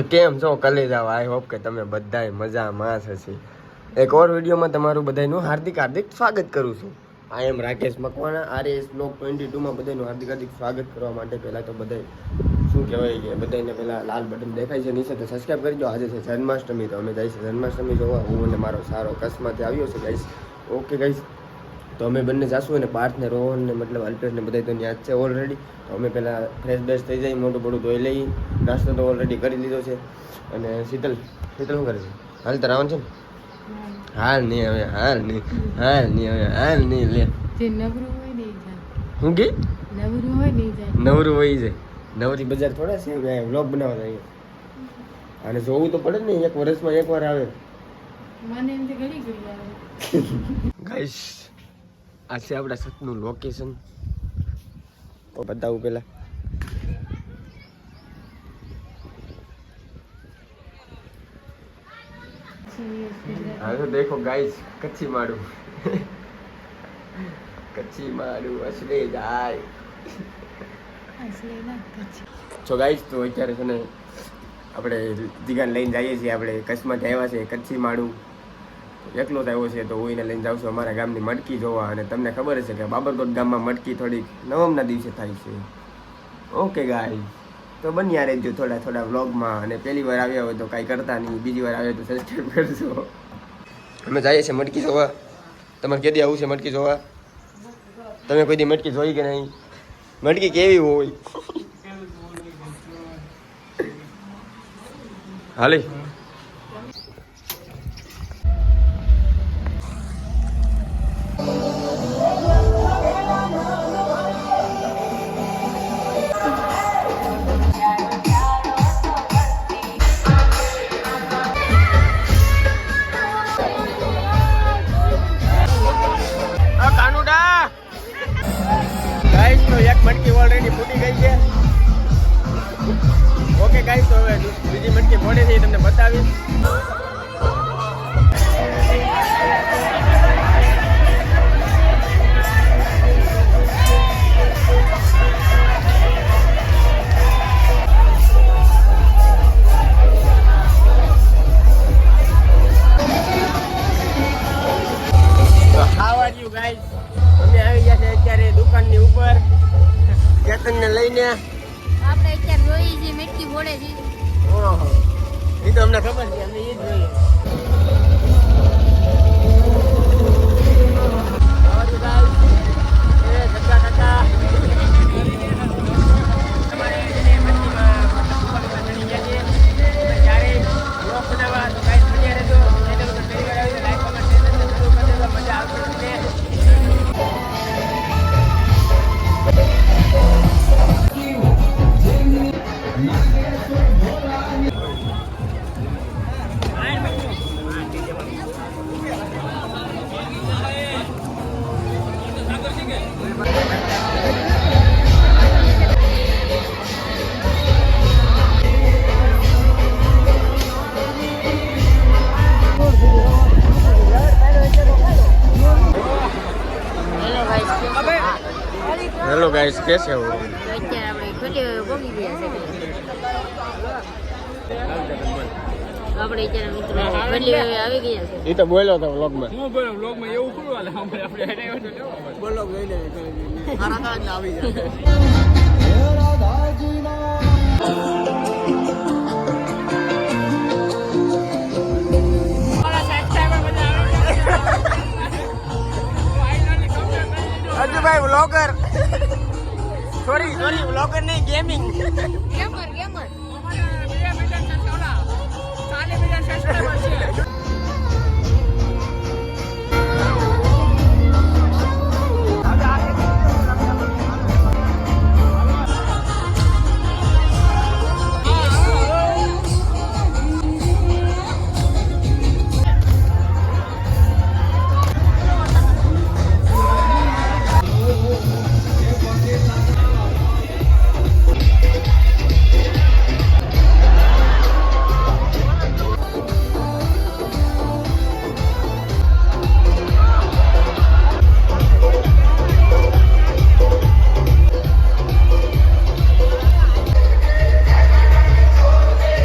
તો કેમ છો કલેજા? આઈ હોપ કે તમે બધાય મજામાં હશે. એક ઓર વિડીયોમાં તમારું બધાનું હાર્દિક હાર્દિક સ્વાગત કરું છું. I am Rakesh Makwana RS block twenty ટુમાં બધાનું હાર્દિક હાર્દિક સ્વાગત કરવા માટે પહેલાં તો બધા શું કહેવાય કે બધાને પહેલાં લાલ બટન દેખાય છે, નીચે તો સબસ્ક્રાઈબ કરી દો. આજે છે જન્માષ્ટમી, તો અમે જઈશું જન્માષ્ટમી જોવા. હું અને મારો સારો કચ્છમાંથી આવ્યો છે ગાઈશ ઓકે ગાઈસ તો અમે બંને જાશું અને પાર્થને રોહનને મતલબ અલ્પેશને બધા તો ત્યાં છે ઓલરેડી તો અમે પહેલાં ફ્રેશ બેશ થઈ જાય મોટું મોટું ધોઈ લઈ નાસ્તો તો ઓલરેડી કરી લીધો છે. અને શીતલ શીતલ શું કરે છે? હાલ તો રાવણ છે ને? હાલ નહીં હવે હાલ નહીં હાલ નહીં હવે હાલ નહીં લે. શું કે? નવરું હોય જાય. નવરું બજાર થોડા છે વ્લોગ બનાવતા અહીંયા અને જોવું તો પડે ને એક વર્ષમાં એક વાર આવે. મને એમ તો ઘડી ઘડી આવે ગાઈસ આ છે આપણા સતનું લોકેશન તો બતાવું પેલા. હા તો દેખો ગાઈસ કચ્છી માડું કચ્છી માડું અસલે જાય જો ગાઈસ તો અત્યારે છે ને આપણે જીગાને લઈને જઈએ છીએ આપણે કચ્છમાંથી આવ્યા છે કચ્છી માડું એકલો જ છે તો હું એને લઈને જાઉં છું. અમારા ગામની મટકી જોવા અને તમને ખબર છે કે બાબરકોટ ગામમાં મટકી થોડીક નવમના દિવસે થાય છે. ઓકે ગાય તો બન્યા રહેજો થોડા થોડા વ્લોગમાં અને પહેલી વાર આવ્યા હોય તો કાંઈ કરતા નહીં. બીજી વાર આવ્યા તો સબસ્ક્રાઈબ કરજો. અમે જઈએ છીએ મટકી જોવા. તમારે કેદી આવું છે મટકી જોવા? તમે કોઈ દી મટકી જોઈ કે નહીં? મટકી કેવી હોય? હાલી. ફૂટી ગઈ છે. ઓકે ગાઈસ તો હવે બીજી મટકી ફોડે થઈ તમને બતાવીશ. લઈને આપણે અત્યારે જોઈએ છીએ મેટકી ફોડે છે. ઓહો. એ તો અમને ખબર છે અમે એ જ જોઈએ. હેલો ગાઈસ કેસે હો અત્યારે આપણે છે અત્યારે મિત્રો આવી ગયા છે. એ તો બોલ્યો હતો વ્લોગમાં હું બોલો વ્લોગમાં એવું ખરું હાલે? આપણે આપણે બોલો લઈ લે મારા કાન આવી જાય. Ajubhai vlogger sorry sorry vlogger નહીં ગેમિંગ